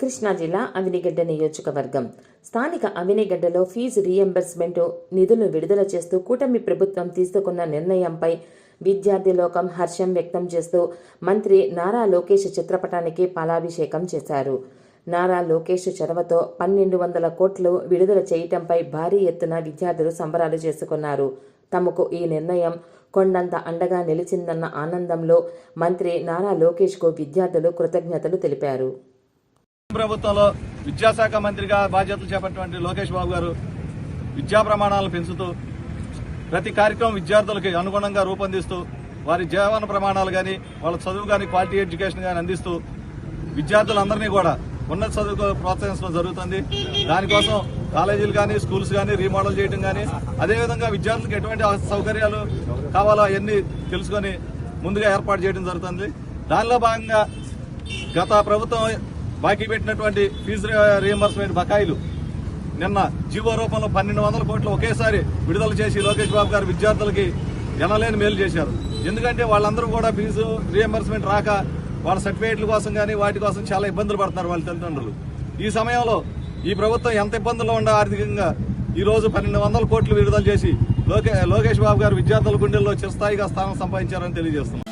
కృష్ణా జిల్లా అవినిగడ్డ నియోజకవర్గం. స్థానిక అవినిగడ్డలో ఫీజు రీఎంబర్స్మెంట్ నిధులు విడుదల చేస్తూ కూటమి ప్రభుత్వం తీసుకున్న నిర్ణయంపై విద్యార్థి లోకం హర్షం వ్యక్తం చేస్తూ మంత్రి నారా లోకేష్ చిత్రపటానికి పాలాభిషేకం చేశారు. నారా లోకేష్ చొరవతో పన్నెండు వందల కోట్లు విడుదల చేయటంపై భారీ ఎత్తున విద్యార్థులు సంబరాలు చేసుకున్నారు. తమకు ఈ నిర్ణయం కొండంత అండగా నిలిచిందన్న ఆనందంలో మంత్రి నారా లోకేష్కు విద్యార్థులు కృతజ్ఞతలు తెలిపారు. ప్రభుత్వంలో విద్యాశాఖ మంత్రిగా బాధ్యతలు చేపట్టినటువంటి లోకేష్ బాబు గారు విద్యా ప్రమాణాలను పెంచుతూ ప్రతి కార్యక్రమం విద్యార్థులకి అనుగుణంగా రూపొందిస్తూ వారి జీవన ప్రమాణాలు కానీ వాళ్ళ చదువు కానీ క్వాలిటీ ఎడ్యుకేషన్ కానీ అందిస్తూ విద్యార్థులందరినీ కూడా ఉన్నత చదువుకు ప్రోత్సహించడం జరుగుతుంది. దానికోసం కాలేజీలు కానీ స్కూల్స్ కానీ రీమోడల్ చేయడం కానీ అదేవిధంగా విద్యార్థులకు ఎటువంటి సౌకర్యాలు కావాలో అవన్నీ తెలుసుకొని ముందుగా ఏర్పాటు చేయడం జరుగుతుంది. దానిలో భాగంగా గత ప్రభుత్వం బాకీ పెట్టినటువంటి ఫీజు రియంబర్స్మెంట్ బకాయిలు నిన్న జీవో రూపంలో పన్నెండు వందల కోట్లు ఒకేసారి విడుదల చేసి లోకేష్ బాబు గారు విద్యార్థులకి ఎనలేని మేలు చేశారు. ఎందుకంటే వాళ్ళందరూ కూడా ఫీజు రియంబర్స్మెంట్ రాక వాళ్ళ సర్టిఫికేట్ల కోసం కానీ వాటి కోసం చాలా ఇబ్బందులు పడుతున్నారు వాళ్ళ తల్లిదండ్రులు. ఈ సమయంలో ఈ ప్రభుత్వం ఎంత ఇబ్బందుల్లో ఉండ ఆర్థికంగా ఈరోజు పన్నెండు వందల కోట్లు విడుదల చేసి లోకే లోకేష్ బాబు గారు విద్యార్థుల గుండెల్లో చిరస్థాయిగా స్థానం సంపాదించారని తెలియజేస్తున్నారు.